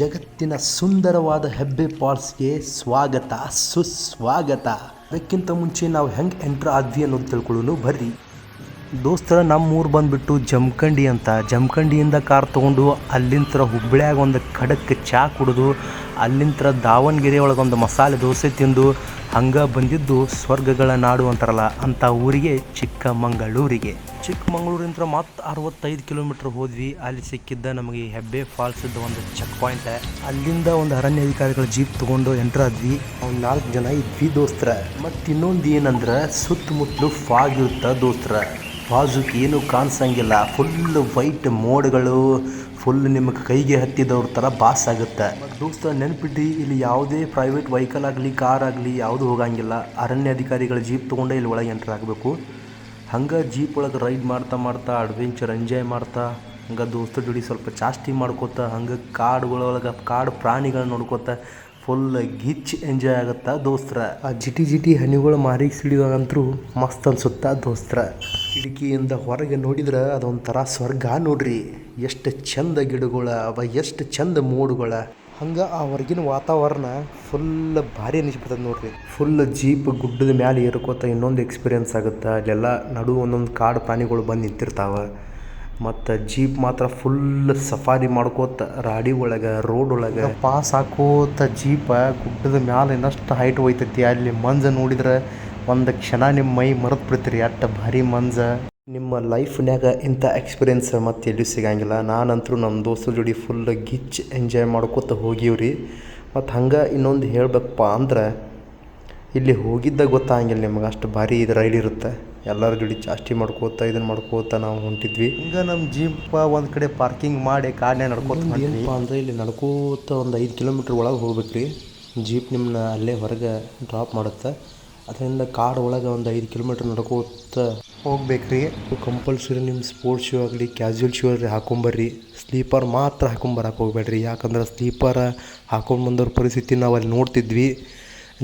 ಜಗತ್ತಿನ ಸುಂದರವಾದ ಹೆಬ್ಬೆ ಫಾಲ್ಸ್ಗೆ ಸ್ವಾಗತ, ಸುಸ್ವಾಗತ. ಅದಕ್ಕಿಂತ ಮುಂಚೆ ನಾವು ಹೆಂಗೆ ಎಂಟ್ರ್ ಆದ್ವಿ ಅನ್ನೋದು ತಿಳ್ಕೊಳ್ಳೋನು ಬರ್ರಿ. ದೋಸ್ತರ ನಮ್ಮ ಊರು ಬಂದುಬಿಟ್ಟು ಜಮಖಂಡಿ ಅಂತ. ಜಮಖಂಡಿಯಿಂದ ಕಾರ್ ತೊಗೊಂಡು ಅಲ್ಲಿಂತ್ರ ಹುಬ್ಳ್ಯಾಗ ಒಂದು ಖಡಕ್ಕೆ ಚಾ ಕುಡಿದು, ಅಲ್ಲಿಂತ್ರ ದಾವಣಗೆರೆ ಒಳಗೊಂದು ಮಸಾಲೆ ದೋಸೆ ತಿಂದು ಹಂಗೆ ಬಂದಿದ್ದು ಸ್ವರ್ಗಗಳ ನಾಡು ಅಂತಾರಲ್ಲ ಅಂಥ ಊರಿಗೆ, ಚಿಕ್ಕಮಂಗಳೂರಿಗೆ. ಚಿಕ್ಕಮಂಗಳೂರಿಂದ ಮತ್ತೆ ಅರವತ್ತೈದು ಕಿಲೋಮೀಟ್ರ್ ಹೋದ್ವಿ. ಅಲ್ಲಿ ಸಿಕ್ಕಿದ್ದ ನಮಗೆ ಹೆಬ್ಬೆ ಹೆಬ್ಬೆ ಇದ್ದ ಒಂದು ಚೆಕ್ ಪಾಯಿಂಟ್ ಅಲ್ಲಿಂದ ಒಂದು ಅರಣ್ಯ ಅಧಿಕಾರಿಗಳ ಜೀಪ್ ತಗೊಂಡು ಎಂಟರ್ ಆದ್ವಿ. ನಾಲ್ಕು ಜನ ಇದ್ವಿ ದೋಸ್ತರ. ಮತ್ತು ಇನ್ನೊಂದು ಏನಂದ್ರೆ ಸುತ್ತಮುತ್ತಲು ಫಾಗ್ ಇರುತ್ತ ದೋಸ್ತರ. ಬಾಜುಕ್ ಏನು ಕಾಣಿಸಂಗಿಲ್ಲ. ಫುಲ್ ವೈಟ್ ಮೋಡ್ಗಳು ಫುಲ್ ನಿಮಗೆ ಕೈಗೆ ಹತ್ತಿದವ್ರ ಥರ ಬಾಸ್ ಆಗುತ್ತೆ. ದೋಸ್ತ ನೆನ್ಪಿಟ್ಟು ಇಲ್ಲಿ ಯಾವುದೇ ಪ್ರೈವೇಟ್ ವೆಹಿಕಲ್ ಆಗಲಿ ಕಾರ್ ಆಗಲಿ ಯಾವುದು ಹೋಗಂಗಿಲ್ಲ. ಅರಣ್ಯ ಅಧಿಕಾರಿಗಳ ಜೀಪ್ ತೊಗೊಂಡೆ ಇಲ್ಲಿ ಒಳಗೆ ಎಂಟ್ರ್ ಆಗಬೇಕು. ಹಂಗೆ ಜೀಪ್ ಒಳಗೆ ರೈಡ್ ಮಾಡ್ತಾ ಮಾಡ್ತಾ ಅಡ್ವೆಂಚರ್ ಎಂಜಾಯ್ ಮಾಡ್ತಾ, ಹಂಗೆ ದೋಸ್ತರ ಜೋಡಿ ಸ್ವಲ್ಪ ಜಾಸ್ತಿ ಮಾಡ್ಕೋತ, ಹಂಗೆ ಕಾಡುಗಳೊಳಗೆ ಕಾಡು ಪ್ರಾಣಿಗಳನ್ನ ನೋಡ್ಕೋತ ಫುಲ್ ಗಿಚ್ ಎಂಜಾಯ್ ಆಗುತ್ತಾ ದೋಸ್ತ್ರ? ಆ ಜಿಟಿ ಜಿಟಿ ಹನಿಗಳು ಮಾರಿಗೆ ಸಿಡಿದಾಗಂತೂ ಮಸ್ತ್ ಅನ್ಸುತ್ತಾ ದೋಸ್ತ್ರ. ಕಿಟಕಿಯಿಂದ ಹೊರಗೆ ನೋಡಿದ್ರೆ ಅದೊಂಥರ ಸ್ವರ್ಗ ನೋಡ್ರಿ. ಎಷ್ಟು ಚಂದ ಗಿಡಗಳ ಅವ, ಎಷ್ಟು ಚಂದ ಮೋಡುಗಳ. ಹಂಗೆ ಆ ಹೊರಗಿನ ವಾತಾವರಣ ಫುಲ್ ಭಾರಿ ಅನಿಸ್ಬಿಡ್ತದೆ ನೋಡ್ರಿ. ಫುಲ್ ಜೀಪ್ ಗುಡ್ಡದ ಮ್ಯಾಲೆ ಏರ್ಕೋತ ಇನ್ನೊಂದು ಎಕ್ಸ್ಪೀರಿಯನ್ಸ್ ಆಗುತ್ತೆ, ಅಲ್ಲೆಲ್ಲ ನಡು ಒಂದೊಂದು ಕಾಡು ಪ್ರಾಣಿಗಳು ಬಂದು ನಿಂತಿರ್ತಾವೆ. ಮತ್ತು ಜೀಪ್ ಮಾತ್ರ ಫುಲ್ ಸಫಾರಿ ಮಾಡ್ಕೋತ ರಾಡಿ ಒಳಗೆ ರೋಡ್ ಒಳಗೆ. ಪಾಸ್ ಹಾಕೋತ ಜೀಪ ಗುಡ್ಡದ ಮ್ಯಾಲೆ ಇನ್ನಷ್ಟು ಹೈಟ್ ಹೋಯ್ತೈತಿ ಅಲ್ಲಿ ಮಂಜ ನೋಡಿದ್ರೆ ಒಂದು ಕ್ಷಣ ನಿಮ್ಮ ಮೈ ಮರೆತು ಬಿಡ್ತೀರಿ. ಅಟ್ಟ ಭಾರಿ ಮಂಜ. ನಿಮ್ಮ ಲೈಫ್ನ್ಯಾಗ ಇಂಥ ಎಕ್ಸ್ಪೀರಿಯನ್ಸ್ ಮತ್ತೆ ಎಲ್ಲೂ ಸಿಗಂಗಿಲ್ಲ. ನಾನಂತರೂ ನಮ್ಮ ದೋಸ್ತರ ಜೋಡಿ ಫುಲ್ ಗಿಚ್ ಎಂಜಾಯ್ ಮಾಡ್ಕೋತ ಹೋಗಿವ್ರಿ. ಮತ್ತು ಹಂಗೆ ಇನ್ನೊಂದು ಹೇಳ್ಬೇಕಪ್ಪ ಅಂದ್ರೆ ಇಲ್ಲಿ ಹೋಗಿದ್ದ ಗೊತ್ತಾಗಂಗಿಲ್ಲ ನಿಮ್ಗೆ. ಅಷ್ಟು ಭಾರಿ ಇದು ರೈಡ್ ಇರುತ್ತೆ. ಎಲ್ಲರ ಜೋಡಿ ಜಾಸ್ತಿ ಮಾಡ್ಕೋತ ಇದನ್ನು ಮಾಡ್ಕೋತ ನಾವು ಹೊಂಟಿದ್ವಿ. ಈಗ ನಮ್ಮ ಜೀಪ್ ಒಂದು ಕಡೆ ಪಾರ್ಕಿಂಗ್ ಮಾಡಿ ಕಾಡನ್ನೇ ನಡ್ಕೋತ ಏನಪ್ಪ ಅಂದ್ರೆ ಇಲ್ಲಿ ನಡ್ಕೋತ ಒಂದು ಐದು ಕಿಲೋಮೀಟ್ರ್ ಒಳಗೆ ಹೋಗ್ಬೇಕು ರೀ ಜೀಪ್ ನಿಮ್ಮನ್ನ ಅಲ್ಲೇ ಹೊರಗೆ ಡ್ರಾಪ್ ಮಾಡುತ್ತೆ. ಅದರಿಂದ ಕಾಡು ಒಳಗೆ ಒಂದು ಐದು ಕಿಲೋಮೀಟ್ರ್ ನಡ್ಕೋತ ಹೋಗ್ಬೇಕ್ರಿ. ಕಂಪಲ್ಸರಿ ನಿಮ್ಮ ಸ್ಪೋರ್ಟ್ಸ್ ಶೂ ಆಗಲಿ ಕ್ಯಾಶುವಲ್ ಶೂ ಆಗಲಿ ಹಾಕೊಂಬರ್ರಿ. ಸ್ಲೀಪರ್ ಮಾತ್ರ ಹಾಕೊಂಬರಕ್ಕೆ ಹೋಗ್ಬೇಡ್ರಿ. ಯಾಕಂದ್ರೆ ಸ್ಲೀಪರ್ ಹಾಕೊಂಡು ಬಂದವ್ರ ಪರಿಸ್ಥಿತಿ ನಾವು ಅಲ್ಲಿ ನೋಡ್ತಿದ್ವಿ.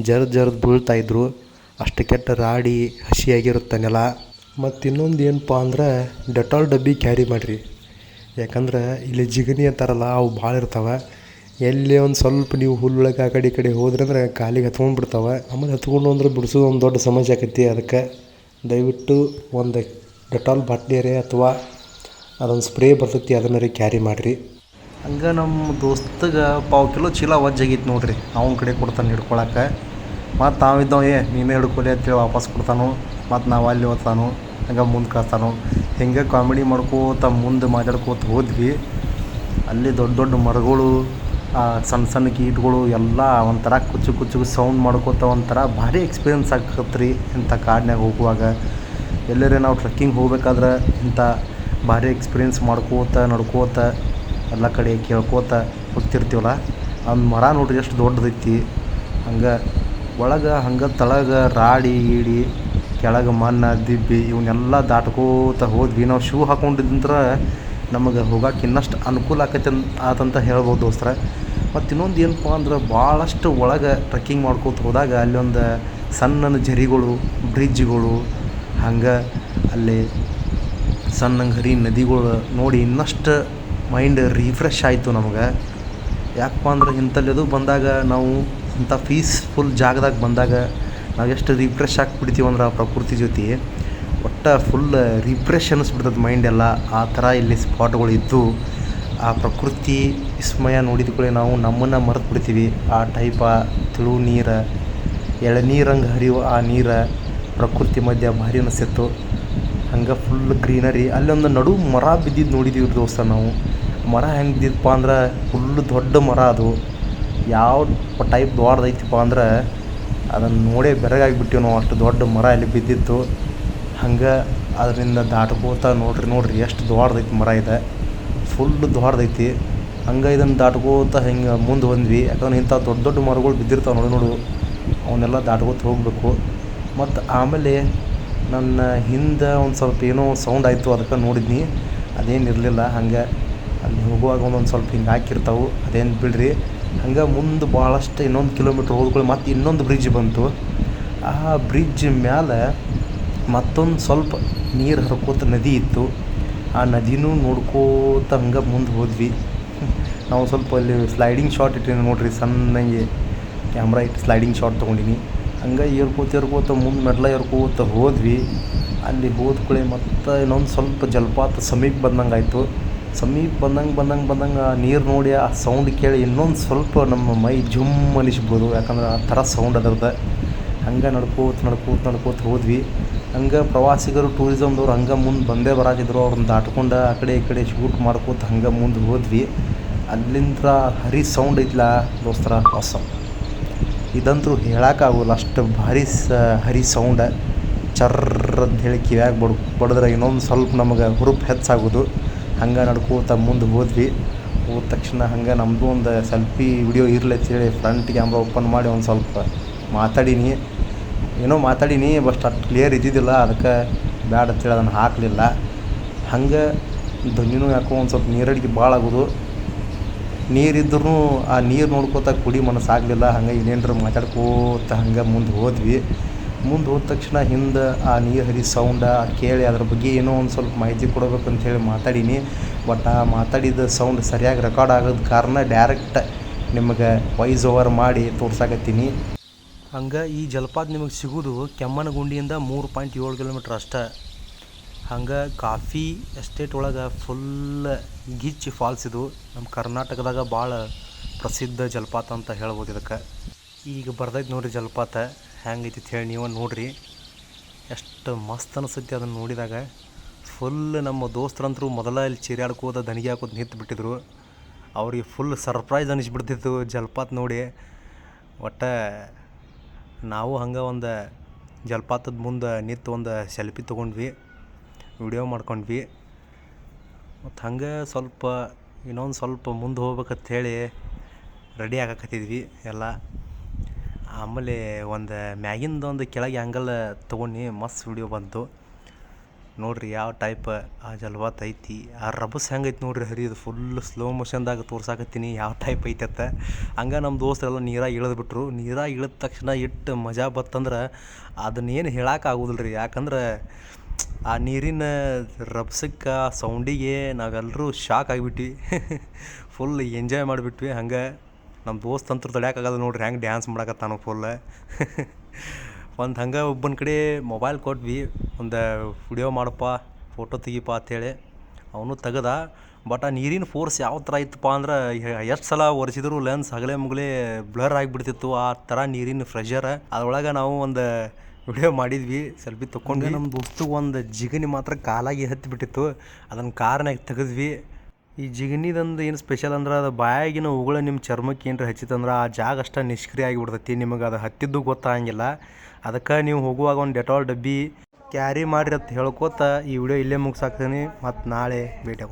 ಜರ್ದ್ ಜರ್ದ್ ಬೀಳ್ತಾಯಿದ್ರು ಅಷ್ಟು ಕೆಟ್ಟ ರಾಡಿ, ಹಸಿಯಾಗಿರುತ್ತೆ ನೆಲ. ಮತ್ತು ಇನ್ನೊಂದು ಏನಪ್ಪ ಅಂದ್ರೆ, ಡೆಟಾಲ್ ಡಬ್ಬಿ ಕ್ಯಾರಿ ಮಾಡಿರಿ. ಯಾಕಂದ್ರೆ, ಇಲ್ಲಿ ಜಿಗಣಿ ಅಂತಾರಲ್ಲ, ಅವು ಭಾಳ ಇರ್ತಾವೆ. ಎಲ್ಲಿ ಒಂದು ಸ್ವಲ್ಪ ನೀವು ಹುಲ್ಲೊಳಗೆ ಆ ಕಡೆ ಈ ಕಡೆ ಹೋದ್ರೆ ಅಂದ್ರೆ ಕಾಲಿಗೆ ಹತ್ಕೊಂಡು ಬಿಡ್ತಾವೆ ಆಮೇಲೆ ಹತ್ಕೊಂಡು ಅಂದ್ರೆ ಬಿಡಿಸೋದು ಒಂದು ದೊಡ್ಡ ಸಮಸ್ಯೆ ಆಕೈತಿ ಅದಕ್ಕೆ. ದಯವಿಟ್ಟು ಒಂದು ಡೆಟಾಲ್ ಬಾಟ್ಲಿಯರೇ ಅಥವಾ ಅದೊಂದು ಸ್ಪ್ರೇ ಬರ್ತೈತಿ, ಅದನ್ನ ಕ್ಯಾರಿ ಮಾಡಿರಿ. ಹಂಗೆ ನಮ್ಮ ದೋಸ್ತಗೆ ಪಾವು ಕಿಲೋ ಚೀಲ ವಜ್ಜಾಗಿತ್ತು ನೋಡಿರಿ. ಅವನ ಕಡೆ ಕೊಡ್ತಾನೆ ಹಿಡ್ಕೊಳಕ್ಕೆ ಮತ್ತು ನಾವಿದ್ದವ ಏ, ನೀನೇ ಹಿಡ್ಕೊಲಿ ಅಂತೇಳಿ ವಾಪಸ್ ಕೊಡ್ತಾನು, ಮತ್ತು ನಾವು ಅಲ್ಲಿ ಓದ್ತಾನು, ಹಂಗೆ ಮುಂದೆ ಕಳ್ತಾನು ಹಿಂಗೆ ಕಾಮಿಡಿ ಮಾಡ್ಕೋತ ಮುಂದೆ ಮಾತಾಡ್ಕೋತ ಹೋದ್ವಿ. ಅಲ್ಲಿ ದೊಡ್ಡ ದೊಡ್ಡ ಮರಗಳು ಸಣ್ಣ ಸಣ್ಣ ಕೀಟಗಳು ಎಲ್ಲ ಒಂಥರ ಕುಚ್ಚು ಕುಚ್ಚು ಸೌಂಡ್ ಮಾಡ್ಕೋತ ಒಂಥರ ಭಾರಿ ಎಕ್ಸ್ಪೀರಿಯನ್ಸ್ ಆಗತ್ತೆ ರೀ ಇಂಥ ಕಾಡಿನಾಗ ಹೋಗುವಾಗ. ಎಲ್ಲರೇ ನಾವು ಟ್ರೆಕ್ಕಿಂಗ್ ಹೋಗ್ಬೇಕಾದ್ರೆ ಇಂಥ ಭಾರಿ ಎಕ್ಸ್ಪೀರಿಯನ್ಸ್ ಮಾಡ್ಕೋತ, ನಡ್ಕೋತ, ಎಲ್ಲ ಕಡೆ ಕೇಳ್ಕೋತ ಹೋಗ್ತಿರ್ತೀವಲ್ಲ ಆ ಮರ ನೋಡ್ರಿ ಎಷ್ಟು ದೊಡ್ಡದೈತಿ. ಹಂಗೆ ಒಳಗೆ ಹಂಗೆ ತಳಗೆ ರಾಡಿ, ಗೀಡಿ, ಕೆಳಗೆ ಮಣ್ಣು, ದಿಬ್ಬಿ ಇವನ್ನೆಲ್ಲ ದಾಟ್ಕೋತ ಹೋದ್ವಿ ನಾವು ಶೂ ಹಾಕೊಂಡಿದ್ದಂದ್ರೆ ನಮಗೆ ಹೋಗಕ್ಕೆ ಇನ್ನಷ್ಟು ಅನುಕೂಲ ಆಕೈತೆ ಆತಂತ ಹೇಳ್ಬೋದು ದೋಸ್ತರ. ಮತ್ತು ಇನ್ನೊಂದು ಏನಪ್ಪ ಅಂದ್ರೆ ಭಾಳಷ್ಟು ಒಳಗೆ ಟ್ರೆಕ್ಕಿಂಗ್ ಮಾಡ್ಕೋತ ಹೋದಾಗ ಅಲ್ಲೊಂದು ಸಣ್ಣ ಝರಿಗಳು ಬ್ರಿಡ್ಜ್ಗಳು ಹಂಗೆ ಅಲ್ಲಿ ಸಣ್ಣಂಗೆ ಹರಿ ನದಿಗಳು ನೋಡಿ ಇನ್ನಷ್ಟು ಮೈಂಡ್ ರಿಫ್ರೆಶ್ ಆಯಿತು ನಮಗೆ. ಯಾಕಪ್ಪ ಅಂದ್ರೆ ಇಂಥಲ್ಲದು ಬಂದಾಗ ನಾವು ಇಂಥ ಪೀಸ್ಫುಲ್ ಜಾಗದಾಗ ಬಂದಾಗ ನಾವು ಎಷ್ಟು ರಿಫ್ರೆಶ್ ಆಗಿಬಿಡ್ತೀವಿ ಅಂದ್ರೆ ಆ ಪ್ರಕೃತಿ ಜೊತೆ. ಒಟ್ಟು ಫುಲ್ ರಿಫ್ರೆಶ್ ಅನ್ನಿಸ್ಬಿಡ್ತದೆ ಮೈಂಡ್ ಎಲ್ಲ. ಆ ಥರ ಇಲ್ಲಿ ಸ್ಪಾಟ್ಗಳು ಇದ್ದು, ಆ ಪ್ರಕೃತಿ ವಿಸ್ಮಯ ನೋಡಿದ ಕೂಡ ನಾವು ನಮ್ಮನ್ನು ಮರೆತು ಬಿಡ್ತೀವಿ. ಆ ಟೈಪ ತಿಳು ನೀರು ಎಳನೀರಂಗೆ ಹರಿಯುವ ಆ ನೀರು ಪ್ರಕೃತಿ ಮಧ್ಯ ಭಾರಿ ಅನಿಸಿತ್ತು ಹಂಗೆ ಫುಲ್ ಗ್ರೀನರಿ ಅಲ್ಲೊಂದು ನಡು ಮರ ಬಿದ್ದಿದ್ದು ನೋಡಿದೀವಿ ದೋಸ್ತ ನಾವು. ಮರ ಹೆಂಗೆ ಬಿದ್ದಿದ್ದಪ್ಪ ಅಂದ್ರೆ ಫುಲ್ ದೊಡ್ಡ ಮರ ಅದು. ಯಾವ ಟೈಪ್ ದೊಡ್ಡದೈತಿಪ್ಪ ಅಂದ್ರೆ ಅದನ್ನು ನೋಡೇ ಬೆರಗಾಗಿಬಿಟ್ಟಿವಿ ನಾವು. ಅಷ್ಟು ದೊಡ್ಡ ಮರ ಅಲ್ಲಿ ಬಿದ್ದಿತ್ತು. ಹಂಗೆ ಅದರಿಂದ ದಾಟ್ಕೋತ ನೋಡ್ರಿ ನೋಡ್ರಿ ಎಷ್ಟು ದೊಡ್ಡದೈತಿ ಮರ ಇದೆ. ಫುಲ್ ದೊಡ್ಡದೈತಿ ಹಂಗೆ ಇದನ್ನು ದಾಟ್ಕೋತ ಹಿಂಗೆ ಮುಂದೆ ಬಂದ್ವಿ. ಯಾಕಂದ್ರೆ ಇಂಥ ದೊಡ್ಡ ದೊಡ್ಡ ಮರಗಳು ಬಿದ್ದಿರ್ತಾವೆ ನೋಡು ನೋಡು. ಅವನ್ನೆಲ್ಲ ದಾಟ್ಕೋತ ಹೋಗಬೇಕು. ಮತ್ತು ಆಮೇಲೆ ನನ್ನ ಹಿಂದೆ ಒಂದು ಸ್ವಲ್ಪ ಏನೋ ಸೌಂಡ್ ಆಯಿತು, ಅದಕ್ಕೆ ನೋಡಿದ್ನಿ. ಅದೇನು ಇರಲಿಲ್ಲ, ಹಂಗೆ. ಅಲ್ಲಿ ಹೋಗುವಾಗ ಒಂದೊಂದು ಸ್ವಲ್ಪ ಹಿಂಗೆ ಹಾಕಿರ್ತಾವೆ. ಅದೇನು ಬಿಡ್ರಿ. ಹಂಗೆ ಮುಂದೆ ಭಾಳಷ್ಟು ಇನ್ನೊಂದು ಕಿಲೋಮೀಟ್ರ್ ಹೋದ್ಕೊಳ್ಳಿ ಮತ್ತು ಇನ್ನೊಂದು ಬ್ರಿಡ್ಜ್ ಬಂತು. ಆ ಬ್ರಿಡ್ಜ್ ಮ್ಯಾಲೆ ಮತ್ತೊಂದು ಸ್ವಲ್ಪ ನೀರು ಹರ್ಕೋತ ನದಿ ಇತ್ತು. ಆ ನದಿನೂ ನೋಡ್ಕೋತ ಹಂಗೆ ಮುಂದೆ ಹೋದ್ವಿ. ನಾವು ಸ್ವಲ್ಪ ಅಲ್ಲಿ ಸ್ಲೈಡಿಂಗ್ ಶಾಟ್ ಇಟ್ಟಿನಿ ನೋಡ್ರಿ, ಸಣ್ಣಗೆ ಕ್ಯಾಮ್ರಾ ಇಟ್ಟು ಸ್ಲೈಡಿಂಗ್ ಶಾಟ್ ತೊಗೊಂಡಿನಿ. ಹಂಗೆ ಏರ್ಕೋತ ಏರ್ಕೋತ ಮುಂದೆ ಮೆಡ್ಲ ಏರ್ಕೋತ ಹೋದ್ವಿ. ಅಲ್ಲಿ ಹೋದ್ಕೊಳ್ಳಿ ಮತ್ತು ಇನ್ನೊಂದು ಸ್ವಲ್ಪ ಜಲಪಾತ ಸಮೀಪ ಬಂದಂಗೆ ಆಯಿತು ಸಮೀಪ ಬಂದಂಗೆ ಬಂದಂಗೆ ಬಂದಂಗೆ ಆ ನೀರು ನೋಡಿ ಆ ಸೌಂಡ್ ಕೇಳಿ ಇನ್ನೊಂದು ಸ್ವಲ್ಪ ನಮ್ಮ ಮೈ ಜುಮ್ ಅನಿಸ್ಬೋದು ಯಾಕಂದ್ರೆ ಆ ಥರ ಸೌಂಡ್ ಅದರದ ಹಂಗೆ ನಡ್ಕೋತ ನಡ್ಕೋತ ನಡ್ಕೋತ ಹೋದ್ವಿ. ಹಂಗೆ ಪ್ರವಾಸಿಗರು ಟೂರಿಸಮ್ದವ್ರು ಹಂಗೆ ಮುಂದೆ ಬಂದೇ ಬರಾತಿದ್ರು ಅವ್ರನ್ನ ದಾಟ್ಕೊಂಡು ಆ ಕಡೆ ಈ ಕಡೆ ಶೂಟ್ ಮಾಡ್ಕೋತ ಹಂಗೆ ಮುಂದೆ ಹೋದ್ವಿ. ಅಲ್ಲಿಂದ ಹರಿ ಸೌಂಡ್ ಐತ್ಲ ದೋಸ್ತರ, ಹೊಸ. ಇದಂತೂ ಹೇಳೋಕ್ಕಾಗಲ್ಲ ಅಷ್ಟು ಭಾರಿ ಸ, ಹರಿ ಸೌಂಡ ಚರ್ರ ಅಂತ ಹೇಳಿ ಕಿವ್ಯಾಗ ಬಡ್, ಬಡಿದ್ರೆ ಇನ್ನೊಂದು ಸ್ವಲ್ಪ ನಮಗೆ ಹುರುಪು ಹೆಚ್ಚಾಗೋದು. ಹಂಗೆ ನಡ್ಕೋತ ಮುಂದೆ ಹೋದ್ವಿ. ಹೋದ ತಕ್ಷಣ ಹಂಗೆ ನಮ್ಮದು ಒಂದು ಸೆಲ್ಫಿ ವಿಡಿಯೋ ಇರಲಿ ಅಂತೇಳಿ ಫ್ರಂಟ್ ಕ್ಯಾಮ್ರಾ ಓಪನ್ ಮಾಡಿ ಒಂದು ಸ್ವಲ್ಪ ಮಾತಾಡೀನಿ. ಏನೋ ಮಾತಾಡೀನಿ ಬಸ್ಟ್ ಅಷ್ಟು ಕ್ಲಿಯರ್ ಇದ್ದಿದ್ದಿಲ್ಲ. ಅದಕ್ಕೆ ಬ್ಯಾಡ ಅಂತೇಳಿ ಅದನ್ನು ಹಾಕಲಿಲ್ಲ. ಹಂಗೆ ಧ್ವನಿನೂ ಯಾಕೋ ಒಂದು ಸ್ವಲ್ಪ ನೀರಡಿಕೆ ಭಾಳ ಆಗೋದು. ನೀರಿದ್ರೂ ಆ ನೀರು ನೋಡ್ಕೋತ ಕುಡಿ ಮನಸ್ಸಾಗಲಿಲ್ಲ. ಹಂಗೆ ಇನ್ನೇನರ ಮಾತಾಡ್ಕೋತ ಹಂಗೆ ಮುಂದೆ ಹೋದ್ವಿ. ಮುಂದೆ ಹೋದ ತಕ್ಷಣ ಹಿಂದೆ ಆ ನೀರು ಹರಿ ಸೌಂಡ ಕೇಳಿ ಅದ್ರ ಬಗ್ಗೆ ಏನೋ ಒಂದು ಸ್ವಲ್ಪ ಮಾಹಿತಿ ಕೊಡಬೇಕು ಅಂತೇಳಿ ಮಾತಾಡೀನಿ. ಬಟ್ ಆ ಮಾತಾಡಿದ ಸೌಂಡ್ ಸರಿಯಾಗಿ ರೆಕಾರ್ಡ್ ಆಗದ ಕಾರಣ ಡೈರೆಕ್ಟ್ ನಿಮಗೆ ವಾಯ್ಸ್ ಓವರ್ ಮಾಡಿ ತೋರ್ಸಾಕತ್ತೀನಿ. ಹಂಗೆ ಈ ಜಲಪಾತ ನಿಮಗೆ ಸಿಗೋದು ಕೆಮ್ಮನಗುಂಡಿಯಿಂದ ಮೂರು ಪಾಯಿಂಟ್ ಏಳು ಕಿಲೋಮೀಟ್ರ್ ಅಷ್ಟೇ. ಹಂಗೆ ಕಾಫಿ ಎಸ್ಟೇಟ್ ಒಳಗೆ ಫುಲ್ ಗಿಚ್ ಫಾಲ್ಸ್ ಇದು. ನಮ್ಮ ಕರ್ನಾಟಕದಾಗ ಭಾಳ ಪ್ರಸಿದ್ಧ ಜಲಪಾತ ಅಂತ ಹೇಳ್ಬೋದು ಇದಕ್ಕೆ. ಈಗ ಬರ್ದೈತೆ ನೋಡಿರಿ ಜಲಪಾತ. ಹೆಂಗೈತಿ ಹೇಳಿ ನೀವು ನೋಡ್ರಿ. ಎಷ್ಟು ಮಸ್ತ್ ಅನಿಸುತ್ತೆ ಅದನ್ನು ನೋಡಿದಾಗ. ಫುಲ್ ನಮ್ಮ ದೋಸ್ತರಂತರೂ ಮೊದಲ ಇಲ್ಲಿ ಚೀರ್ಯಾಡ್ಕೋದ ದನಿಗೆ ಹಾಕೋದು ನಿಂತು ಬಿಟ್ಟಿದ್ರು. ಅವ್ರಿಗೆ ಫುಲ್ ಸರ್ಪ್ರೈಸ್ ಅನಿಸ್ಬಿಡ್ತಿತ್ತು ಜಲಪಾತ ನೋಡಿ. ಒಟ್ಟು ನಾವು ಹಂಗೆ ಒಂದು ಜಲಪಾತದ ಮುಂದೆ ನಿಂತು ಒಂದು ಸೆಲ್ಫಿ ತೊಗೊಂಡ್ವಿ, ವಿಡಿಯೋ ಮಾಡ್ಕೊಂಡ್ವಿ. ಮತ್ತು ಹಂಗೆ ಸ್ವಲ್ಪ ಇನ್ನೊಂದು ಸ್ವಲ್ಪ ಮುಂದೆ ಹೋಗ್ಬೇಕಂತ ಹೇಳಿ ರೆಡಿ ಆಗಕತ್ತಿದ್ವಿ ಎಲ್ಲ. ಆಮೇಲೆ ಒಂದು ಮ್ಯಾಗಿಂದ ಒಂದು ಕೆಳಗೆ ಆ್ಯಂಗಲ್ ತೊಗೊಂಡು ಮಸ್ತ್ ವಿಡಿಯೋ ಬಂತು. ನೋಡ್ರಿ ಯಾವ ಟೈಪ್ ಆ ಜಲಪಾತ ಐತಿ. ಆ ರಭಸ್ ಹೆಂಗೈತಿ ನೋಡ್ರಿ ಹರಿಯೋದು ಫುಲ್ ಸ್ಲೋ ಮೋಷನ್ದಾಗ ತೋರ್ಸಾಕತ್ತೀನಿ ಯಾವ ಟೈಪ್ ಐತತ್ತ ಹಂಗೆ ನಮ್ಮ ದೋಸ್ತರೆಲ್ಲ ನೀರಾಗಿ ಇಳಿದ್ಬಿಟ್ರು. ನೀರಾಗ ಇಳಿದ ತಕ್ಷಣ ಇಟ್ಟು ಮಜಾ ಬತ್ತಂದ್ರೆ ಅದನ್ನೇನು ಹೇಳೋಕ್ಕಾಗೋದಿಲ್ಲ ರೀ ಯಾಕಂದ್ರೆ ಆ ನೀರಿನ ರಭಸಕ್ಕೆ ಆ ಸೌಂಡಿಗೆ ನಾವೆಲ್ಲರೂ ಶಾಕ್ ಆಗಿಬಿಟ್ವಿ. ಫುಲ್ ಎಂಜಾಯ್ ಮಾಡಿಬಿಟ್ವಿ ಹಂಗೆ. ನಮ್ಮ ದೋಸ್ತ್ ಅಂತೂ ತಡ್ಯಾಕಾಗಲ್ಲ ನೋಡ್ರಿ ಹೆಂಗೆ ಡ್ಯಾನ್ಸ್ ಮಾಡಕತ್ತಾನು ಫುಲ್ ಒಂದು ಹಂಗೆ ಒಬ್ಬನ ಕಡೆ ಮೊಬೈಲ್ ಕೊಟ್ವಿ ಒಂದು ವಿಡಿಯೋ ಮಾಡಪ್ಪ ಫೋಟೋ ತೆಗಿಪ್ಪ ಅಂಥೇಳಿ ಅವನು ತೆಗದ ಬಟ್ ಆ ನೀರಿನ ಫೋರ್ಸ್ ಯಾವ ಥರ ಇತ್ತಪ್ಪ ಅಂದ್ರೆ ಎಷ್ಟು ಸಲ ಒರೆಸಿದ್ರು ಲೆನ್ಸ್ ಹಗಲೇ ಮುಗಲೇ ಬ್ಲರ್ ಆಗಿಬಿಡ್ತಿತ್ತು ಆ ಥರ ನೀರಿನ ಫ್ರೆಷರ್ ಅದರೊಳಗೆ ನಾವು ಒಂದು ವಿಡಿಯೋ ಮಾಡಿದ್ವಿ ಸೆಲ್ಫಿ ತೊಗೊಂಡ್ವಿ ನಮ್ಮ ದೋಸ್ತಿಗೆ ಒಂದು ಜಿಗಣಿ ಮಾತ್ರ ಕಾಲಾಗಿ ಹತ್ತಿ ಬಿಟ್ಟಿತ್ತು. ಅದನ್ನು ಕಾರ್ನಾಗ ತೆಗೆದ್ವಿ. ಈ ಜಿಗಣಿದಂದು ಏನು ಸ್ಪೆಷಲ್ ಅಂದ್ರೆ ಅದು ಬಾಯಾಗಿನ ಉಗುಳ ನಿಮ್ಮ ಚರ್ಮಕ್ಕೆ ಏನರ ಹಚ್ಚಿತಂದ್ರೆ ಆ ಜಾಗ ಅಷ್ಟ ನಿಷ್ಕ್ರಿಯ ಆಗಿಬಿಡ್ತೈತಿ. ನಿಮಗೆ ಅದು ಹತ್ತಿದ್ದು ಗೊತ್ತಾಗಂಗಿಲ್ಲ. ಅದಕ್ಕೆ ನೀವು ಹೋಗುವಾಗ ಒಂದು ಡೆಟಾಲ್ ಡಬ್ಬಿ ಕ್ಯಾರಿ ಮಾಡಿರಿ ಅಂತ ಹೇಳ್ಕೋತ ಈ ವಿಡಿಯೋ ಇಲ್ಲೇ ಮುಗಿಸಾಕ್ತೀನಿ. ಮತ್ತು ನಾಳೆ ಭೇಟಿ